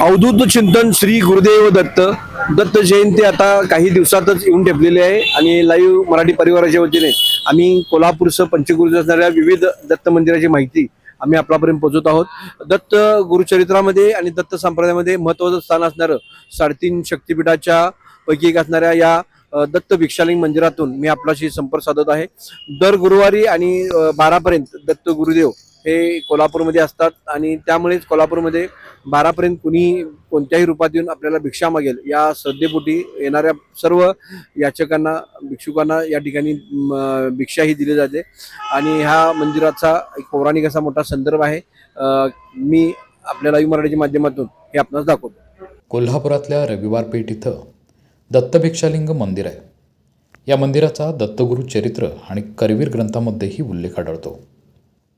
अवधूत चिंतन श्री गुरुदेव दत्त. दत्त जयंती आता काही दिवसातच येऊन ठेपलेली आहे आणि लाईव्ह मराठी परिवाराच्या वतीने आम्ही कोल्हापूरसह पंचगुरुज असणाऱ्या विविध दत्त मंदिराची माहिती आम्ही आपल्यापर्यंत पोहोचत आहोत. दत्त गुरुचरित्रामध्ये आणि दत्त संप्रदायामध्ये महत्वाचं स्थान असणारं साडेतीन शक्तिपीठाच्या पैकी एक असणाऱ्या या दत्त भिक्षालिंग मंदिरातून मी आपल्याशी संपर्क साधत आहे. दर गुरुवारी आणि बारापर्यंत दत्त गुरुदेव हे कोल्हापूरमध्ये असतात आणि त्यामुळेच कोल्हापूरमध्ये बारापर्यंत कुणी कोणत्याही रूपात येऊन आपल्याला भिक्षा मागेल या श्रद्धेपोटी येणाऱ्या सर्व याचकांना भिक्षुकांना या ठिकाणी म, भिक्षा ही दिली जाते. आणि ह्या मंदिराचा एक पौराणिक असा मोठा संदर्भ आहे. मी आपल्या लाईव्ह मराठीच्या माध्यमातून हे आपणास दाखवतो. कोल्हापुरातल्या रविवार पेठ इथं दत्तभिक्षालिंग मंदिर आहे. या मंदिराचा दत्तगुरू चरित्र आणि करवीर ग्रंथामध्येही उल्लेख आढळतो.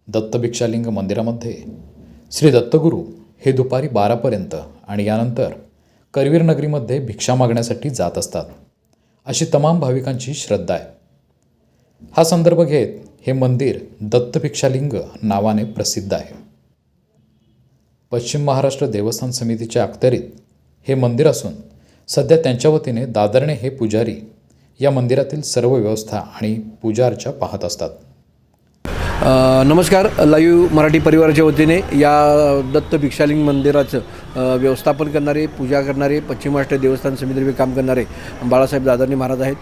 दत्तभिक्षालिंग मंदिरामध्ये श्री दत्तगुरू हे दुपारी बारापर्यंत आणि यानंतर करवीर नगरीमध्ये भिक्षा मागण्यासाठी जात असतात. अशी तमाम भाविकांची श्रद्धा आहे. हा संदर्भ घेत हे मंदिर दत्तभिक्षालिंग नावाने प्रसिद्ध आहे. पश्चिम महाराष्ट्र देवस्थान समितीच्या अखत्यारीत हे मंदिर असून सध्या त्यांच्या वतीने दादरणे हे पुजारी या मंदिरातील सर्व व्यवस्था आणि पूजा अर्चा पाहत असतात. नमस्कार लाईव्ह मराठी परिवाराच्या वतीने या दत्त भिक्षालिंग मंदिराचं व्यवस्थापन करणारे पूजा करणारे पश्चिम महाराष्ट्र देवस्थान समितीतर्फे काम करणारे बाळासाहेब दादानी महाराज आहेत.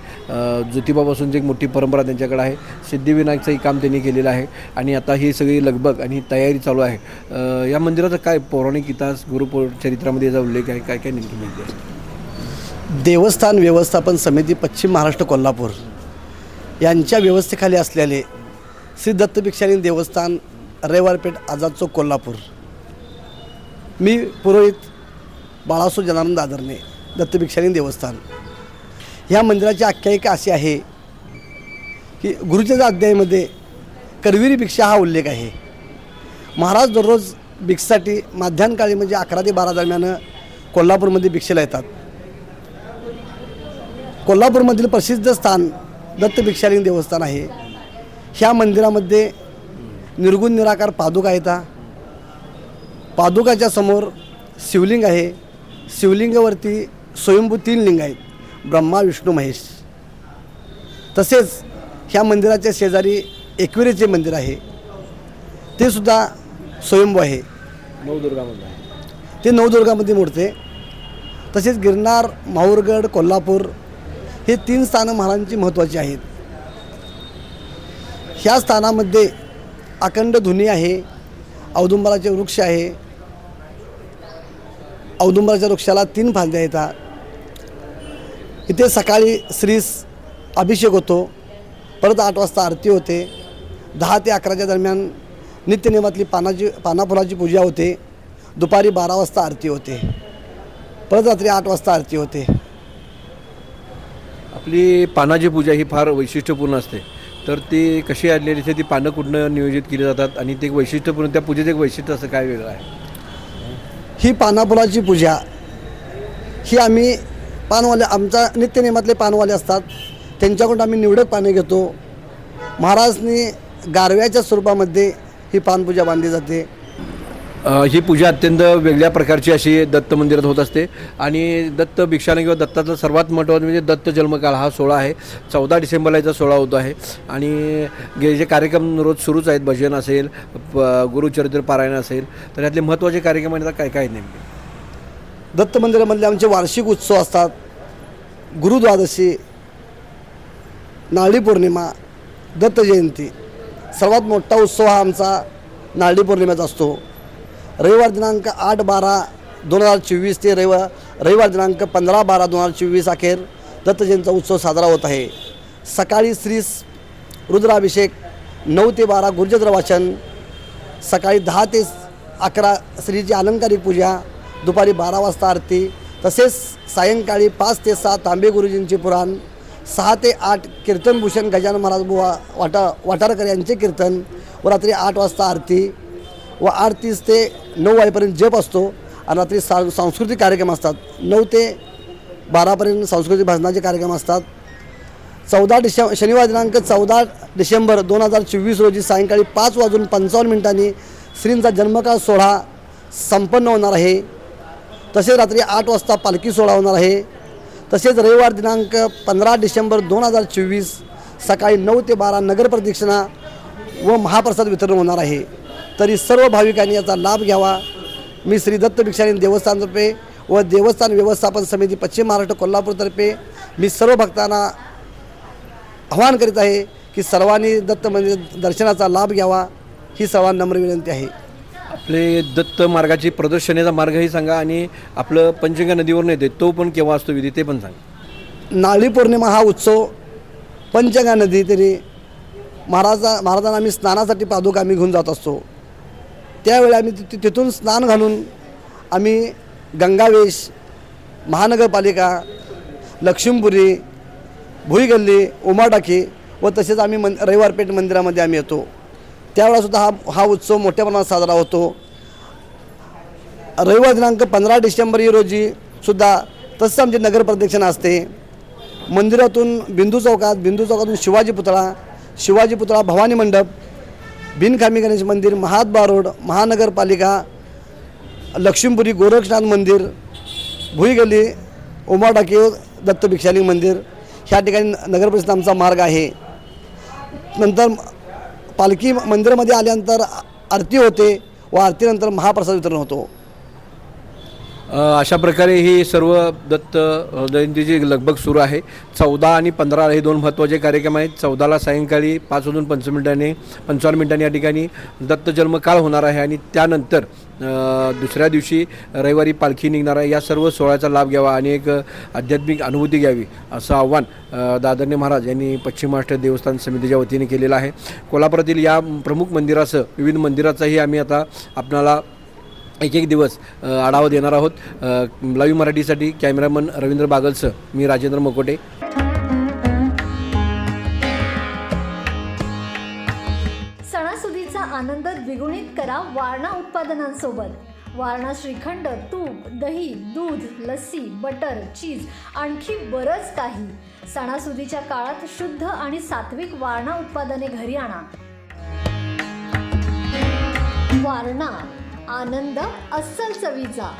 ज्योतिबापासूनची एक मोठी परंपरा त्यांच्याकडे आहे सिद्धिविनायकचंही काम त्यांनी केलेलं आहे आणि आता ही सगळी लगबग आणि तयारी चालू आहे. या मंदिराचा काय पौराणिक इतिहास गुरुपौर चरित्रामध्ये याचा उल्लेख आहे काय काय नेमकी माहिती आहे? देवस्थान व्यवस्थापन समिती पश्चिम महाराष्ट्र कोल्हापूर. यांच्या व्यवस्थेखाली असलेले श्री दत्त दत्तभिक्षानी देवस्थान रविवारपेठ आझाद चौक कोल्हापूर. मी पुरोहित बाळासो जनानंद दादरने दत्तभिक्षानी देवस्थान. ह्या मंदिराची आख्यायिका अशी आहे की गुरुच्या अध्यायामध्ये करविरी भिक्षा हा उल्लेख आहे. महाराज दररोज भिक्षेसाठी माध्यानकाळी म्हणजे अकरा ते बारा दरम्यान कोल्हापूरमध्ये भिक्षेला येतात. कोल्हापूरमधील प्रसिद्ध स्थान दत्त भिक्षालिंग देवस्थान आहे. ह्या मंदिरामध्ये निर्गुण निराकार पादुका आहेत. पादुकाच्या समोर शिवलिंग आहे. शिवलिंगावरती स्वयंभू तीन लिंग आहेत. ब्रह्मा विष्णू महेश. तसेच ह्या मंदिराच्या शेजारी एकविरेचे मंदिर आहे. ते सुद्धा स्वयंभू आहे. नवदुर्गामध्ये. ते नवदुर्गामध्ये मोडते. तसेच गिरनार माहूरगड कोल्हापूर हे तीन स्थानं महाराजांची महत्त्वाची आहेत. ह्या स्थानामध्ये अखंड धुनी आहे औदुंबराचे वृक्ष आहे. औदुंबराच्या वृक्षाला तीन फांद्या येतात. इथे सकाळी श्रीस अभिषेक होतो परत आठ वाजता आरती होते. दहा ते अकराच्या दरम्यान नित्यनियमातली पानाची पानाफुलाची पूजा होते. दुपारी बारा वाजता आरती होते. परत रात्री आठ वाजता आरती होते. आपली पानाची पूजा ही फार वैशिष्ट्यपूर्ण असते. तर ती कशी आणलेली असते ती पानं कुठनं नियोजित केली जातात आणि ते एक वैशिष्ट्यपूर्ण त्या पूजेचं एक वैशिष्ट्य असं काय वेगळं आहे? ही पानाफुलाची पूजा. ही आम्ही पानवाले आमचा नित्यनियमातले पानवाले असतात. त्यांच्याकडून आम्ही निवडक पाने घेतो. महाराजनी गारव्याच्या स्वरूपामध्ये ही पानपूजा बांधली जाते. ही पूजा अत्यंत वेगळ्या प्रकारची अशी दत्त मंदिरात होत असते. आणि दत्त भिक्षाने किंवा दत्ताचा सर्वात महत्त्वाचं म्हणजे दत्त जन्मकाळ हा सोहळा आहे. चौदा डिसेंबरला याचा सोहळा होतो आहे. आणि गे जे कार्यक्रम रोज सुरूच आहेत भजन असेल प- गुरुचरित्र पारायण असेल तर यातले महत्त्वाचे कार्यक्रम आहेत काय काय नेमके? दत्त मंदिरामधले आमचे वार्षिक उत्सव असतात. गुरुद्वादशी नारळी पौर्णिमा दत्त जयंती. सर्वात मोठा उत्सव हा आमचा नारळी पौर्णिमेचा असतो. रविवार दिनांक आठ बारा दोन हजार चोवीस ते रविवार रविवार दिनांक पंधरा बारा दोन हजार चोवीस अखेर दत्तजयंतीचा उत्सव साजरा होत आहे. सकाळी श्री रुद्राभिषेक नऊ ते बारा गुरुचंद्र वाचन सकाळी दहा ते अकरा श्रीची अलंकारिक पूजा दुपारी बारा वाजता आरती तसेच सायंकाळी पाच ते सहा तांबे गुरुजींचे पुराण सहा ते आठ कीर्तनभूषण गजानन महाराज बुवा वाटा वाटारकर यांचे कीर्तन व रात्री आठ वाजता आरती व आठ तीस ते नऊ वाजेपर्यंत जप असतो आणि रात्री सा सांस्कृतिक कार्यक्रम असतात. नऊ ते बारापर्यंत सांस्कृतिक भजनाचे कार्यक्रम असतात. चौदा डिसेंबर शनिवार दिनांक चौदा डिसेंबर दोन हजार चोवीस रोजी सायंकाळी पाच वाजून पंचावन्न मिनिटांनी श्रींचा जन्मकाळ सोहळा संपन्न होणार आहे. तसेच रात्री आठ वाजता पालखी सोहळा होणार आहे. तसेच रविवार दिनांक पंधरा डिसेंबर दोन हजार चोवीस सकाळी नऊ ते बारा नगर प्रदक्षिणा व महाप्रसाद वितरण होणार आहे. तरी सर्व भाविकांनी याचा लाभ घ्यावा. मी श्री दत्त भिक्षाणी देवस्थानतर्फे व देवस्थान व्यवस्थापन समिती पश्चिम महाराष्ट्र कोल्हापूरतर्फे मी सर्व भक्तांना आवाहन करीत आहे की सर्वांनी दत्त मंदिर दर्शनाचा लाभ घ्यावा ही सर्वांना नम्र विनंती आहे. आपले दत्त मार्गाची प्रदर्शनाचा मार्गही सांगा आणि आपलं पंचगंगा नदीवरून येते तो पण केव्हा असतो विधी ते पण सांगा. नारळी पौर्णिमा हा उत्सव पंचगंगा नदी तरी महाराजा महाराजांना आम्ही स्नानासाठी पादुका आम्ही घेऊन जात असतो. त्यावेळी आम्ही ति- तिथून स्नान घालून आम्ही गंगावेश महानगरपालिका लक्ष्मीपुरी भुईगल्ली उमाटाकी व तसेच आम्ही मन रविवारपेठ मंदिरामध्ये आम्ही येतो. त्यावेळासुद्धा हा हा उत्सव मोठ्या प्रमाणात साजरा होतो. रविवार दिनांक पंधरा डिसेंबर ही रोजी सुद्धा तसंच आमची नगर प्रदक्षिण असते. मंदिरातून बिंदू चौकात बिंदू चौकातून शिवाजी पुतळा शिवाजी पुतळा भवानी मंडप बिनखामी गणेश मंदिर महाद बारोड महानगरपालिका लक्ष्मीपुरी गोरक्षनाथ मंदिर भुईगल्ली उमाटाकी दत्त भिक्षाली मंदिर ह्या ठिकाणी नगर परिषद आमचा मार्ग आहे. नंतर पालखी मंदिरामध्ये आल्यानंतर आरती होते व आरतीनंतर महाप्रसाद वितरण होतो. अशा प्रकारे ही सर्व दत्त अ, जयंतीची लगबग सुरू आहे चौदा आणि पंधरा हे दोन महत्त्वाचे कार्यक्रम आहेत. चौदाला सायंकाळी पाच वाजून पंच मिनिटांनी पंचावन्न मिनिटांनी या ठिकाणी दत्त जन्मकाळ होणार आहे आणि त्यानंतर दुसऱ्या दिवशी रविवारी पालखी निघणार आहे. या सर्व सोहळ्याचा लाभ घ्यावा आणि एक आध्यात्मिक अनुभूती घ्यावी असं आव्हान दादरने महाराज यांनी पश्चिम महाराष्ट्र देवस्थान समितीच्या वतीने केलेलं आहे. कोल्हापुरातील या प्रमुख मंदिरासह विविध मंदिराचाही आम्ही आता आपणाला एक एक दिवस आढावा देणार आहोत. लाईव्ह मराठीसाठी कॅमेरामन रवींद्र बागलसह मी राजेंद्र मकोटे. सणासुदीचा आनंद द्विगुणित करा वारणा उत्पादनांसोबत. वारणा श्रीखंड तूप दही दूध लस्सी बटर चीज आणखी बरंच काही. सणासुदीच्या काळात शुद्ध आणि सात्विक वारणा उत्पादने घरी आणा. वारणा आनंद अस्सल चवीचा.